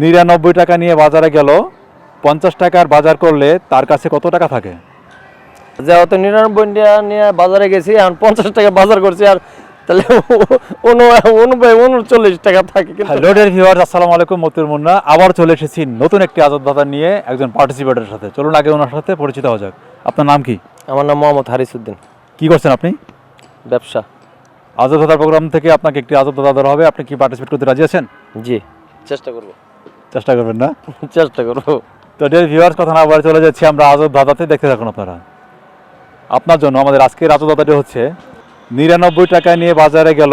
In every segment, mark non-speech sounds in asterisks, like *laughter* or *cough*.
নিরানব্বই টাকা নিয়ে বাজারে গেল পঞ্চাশ টাকার বাজার করলে তার কাছে কত টাকা থাকে? যেহেতু নিরানব্বই টাকা নিয়ে বাজারে গেছি এখন পঞ্চাশ টাকা বাজার করছি আর তাহলে উনচল্লিশ টাকা থাকে কিন্তু। হ্যালো ডের ভিউয়ার্স আসসালামু আলাইকুম মতুর মুন্না। আবার চলে এসেছি নতুন একটি আজাদ বাজার নিয়ে একজন পার্টিসিপেটের সাথে। চলুন আগে ওনার সাথে পরিচিত হওয়া যাক। আপনার নাম কি? আমার নাম মোহাম্মদ হারিসুদ্দিন কি করছেন আপনি? ব্যবসা। আজাদ প্রোগ্রাম থেকে আপনাকে একটি আজাদ দেওয়া হবে। আপনি কি পার্টিসিপেট করতে রাজি আছেন? জি চেষ্টা করব। চেষ্টা করবেন না? চেষ্টা করব। তো ভিউয়ার্স কথা না বলে চলে যাচ্ছি। আমরা আজব দাদাতে দেখতে থাকুন আপনারা। আপনার জন্য আমাদের আজকের আজব দাদাটি হচ্ছে নিরানব্বই টাকা নিয়ে বাজারে গেল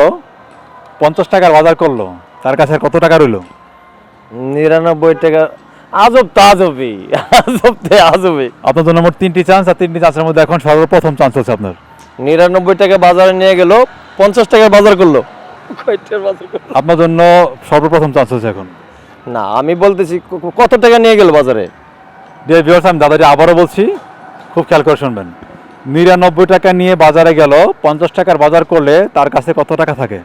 পঞ্চাশ টাকার বাজার করল। তার কাছে আর কত টাকা রইল? নিরানব্বই টাকা। আজব তো আজবই। আজব তে আজবই। আপনার জন্য মোট তিনটি চান্স আর তিনটি চান্সের মধ্যে এখন সর্বপ্রথম চান্স হচ্ছে আপনার। নিরানব্বই টাকা বাজারে নিয়ে গেল পঞ্চাশ টাকা বাজার করল। বাজার করল? আপনার জন্য সর্বপ্রথম চান্স হচ্ছে এখন। না আমি বলতেছি কত টাকা নিয়ে গেল বাজারে? ভিউয়ার্স আমি দাদাটি আবারও বলছি খুব খেয়াল করে শুনবেন। নিরানব্বই টাকা নিয়ে বাজারে গেল পঞ্চাশ টাকার বাজার করলে তার কাছে কত টাকা থাকে?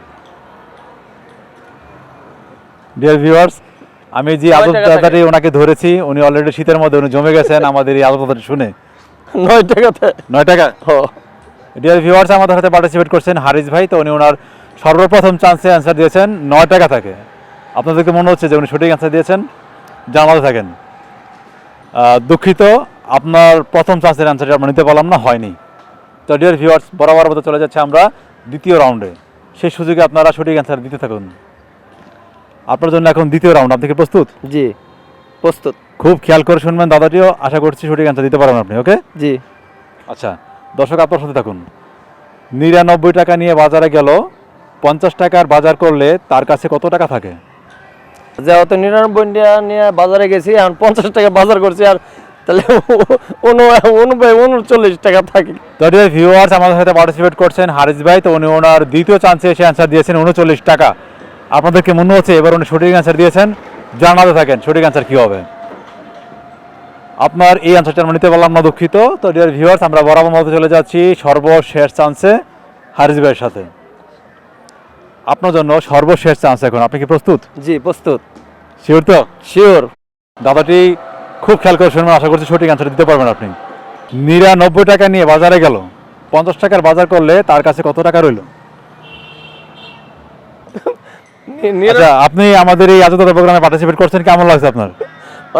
ডিয়ার ভিউয়ার্স আমি যে আদত দাদাটি ওনাকে ধরেছি উনি অলরেডি শীতের মধ্যে উনি জমে গেছেন আমাদের এই আদত দাদাটি শুনে। নয় টাকাতে নয় টাকা? ডিয়ার ভিউয়ার্স আমাদের সাথে পার্টিসিপেট করছেন হারিস ভাই তো উনি ওনার সর্বপ্রথম চান্সে অ্যান্সার দিয়েছেন নয় টাকা থাকে। আপনাদেরকে মনে হচ্ছে যে উনি সঠিক অ্যান্সার দিয়েছেন? জানাতে থাকেন। দুঃখিত আপনার প্রথম চান্সের অ্যান্সারটি আমরা নিতে পারলাম না হয়নি। তো ডিয়ার ভিউয়ার্স বরাবর মতো চলে যাচ্ছে আমরা দ্বিতীয় রাউন্ডে সেই সুযোগে আপনারা সঠিক অ্যান্সার দিতে থাকুন। আপনার জন্য এখন দ্বিতীয় রাউন্ড আপনি কি প্রস্তুত? জি প্রস্তুত। খুব খেয়াল করে শুনবেন দাদাটিও আশা করছি সঠিক অ্যান্সার দিতে পারবেন আপনি ওকে জি। আচ্ছা দর্শক আপনার সাথে থাকুন। নিরানব্বই টাকা নিয়ে বাজারে গেল পঞ্চাশ টাকার বাজার করলে তার কাছে কত টাকা থাকে? যেহেতু নিরানব্বই টাকা নিয়ে বাজারে গেছি, এখন পঞ্চাশ টাকা বাজার করছি, আর তাহলে উনচল্লিশ টাকা আমাদের পার্টিসিপেট করছেন ভাই, তো উনি ওনার দ্বিতীয় চান্সে অ্যান্সার দিয়েছেন উনচল্লিশ টাকা। মনে হচ্ছে এবার উনি দিয়েছেন? জানাতে থাকেন কী হবে? আপনার এই নিতে না, দুঃখিত। ভিউয়ার্স আমরা বরাবর মতো চলে যাচ্ছি সর্বশেষ চান্সে হারিস ভাইয়ের সাথে। আপনার জন্য সর্বশেষ চান্স এখন। আপনি কি প্রস্তুত? জি প্রস্তুত। শিওর তো? শিওর দাদাটি খুব খেয়াল করে শুনবেন আশা করছি সঠিক অ্যান্সার দিতে পারবেন আপনি। নিরানব্বই টাকা নিয়ে বাজারে গেল। পঞ্চাশ টাকার বাজার করলে তার কাছে কত টাকা রইল? আচ্ছা আপনি আমাদের এই আজাদ প্রোগ্রামে পার্টিসিপেট করছেন কেমন লাগছে আপনার?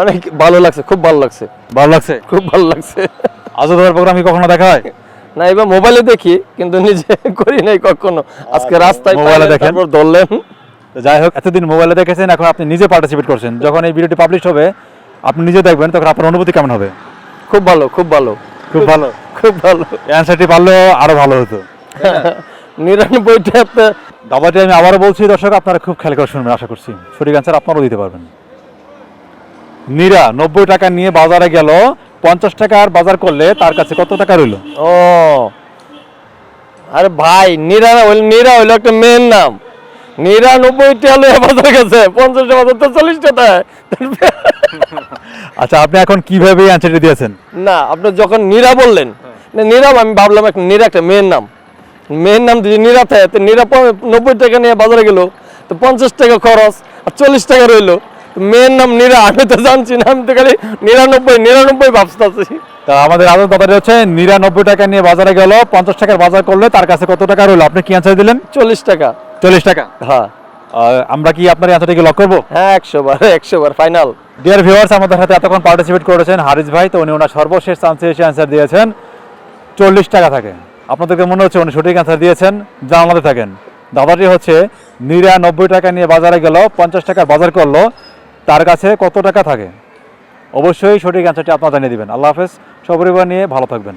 অনেক ভালো লাগছে খুব ভালো লাগছে। ভালো লাগছে? খুব ভালো লাগছে। আজাদ প্রোগ্রাম কি কখনো দেখা হয়? না এবার মোবাইলে দেখি কিন্তু নিজে *laughs* করি নাই কখনো। আজকে রাস্তায় মোবাইলে দেখেন? ধরলেন তো যাই হোক এতদিন মোবাইলে দেখেছেন এখন আপনি নিজে পার্টিসিপেট করছেন। যখন এই ভিডিওটি পাবলিশ হবে আপনি নিজে দেখবেন তখন আপনার অনুভূতি কেমন হবে? খুব ভালো খুব ভালো। খুব ভালো। খুব ভালো। *laughs* অ্যান্সারটি পারলেও আরও ভালো হতো। *laughs* নিরানব্বই টাকাতে দাবাটি আমি আবারও বলছি দর্শক আপনারা খুব খেয়াল করে শুনবেন আশা করছি। সঠিক অ্যান্সার আপনারাও দিতে পারবেন। নীরা নব্বই টাকা নিয়ে বাজারে গেল। পঞ্চাশ টাকার বাজার করলে তার কাছে কত টাকা রইল? ও। আরে ভাই নীরা নীরা হইল একটা মেয়ের নাম। বাজার গেছে বাজার তো *laughs* আচ্ছা আপনি এখন কীভাবে অ্যান্সারটি দিয়েছেন? না আপনি যখন নীরা বললেন নীরা আমি ভাবলাম একটা নীরা একটা মেয়ের নাম। মেয়ের নাম নীরা থাকে তো নীরা নব্বই টাকা নিয়ে বাজারে গেল তো পঞ্চাশ টাকা খরচ আর চল্লিশ টাকা রইল। মেয়ের নাম নীরা আমি তো জানছি না আমি তো খালি নিরানব্বই নিরানব্বই ভাবতেছি। তা আমাদের আদর দাদাটি হচ্ছে নিরানব্বই টাকা নিয়ে বাজারে গেল পঞ্চাশ টাকার বাজার করলে তার কাছে কত টাকা রইল? আপনি কি অ্যান্সার দিলেন? চল্লিশ টাকা। চল্লিশ টাকা? হ্যাঁ। আমরা কি আপনার অ্যান্সারটিকে লক করব? হ্যাঁ একশো বার একশো বার ফাইনাল ডিয়ার ভিউয়ার্স আমাদের সাথে এতক্ষণ পার্টিসিপেট করেছেন হারিস ভাই তো উনি ওনার সর্বশেষ চান্সে এসে অ্যান্সার দিয়েছেন। চল্লিশ টাকা থাকে আপনাদেরকে মনে হচ্ছে উনি সঠিক অ্যান্সার দিয়েছেন? জানাতে থাকেন। দাদাটি হচ্ছে নিরানব্বই টাকা নিয়ে বাজারে গেল পঞ্চাশ টাকার বাজার করল তার কাছে কত টাকা থাকে? অবশ্যই সঠিক অ্যান্সারটি আপনারা জানিয়ে দেবেন। আল্লাহ হাফেজ সপরিবার নিয়ে ভালো থাকবেন।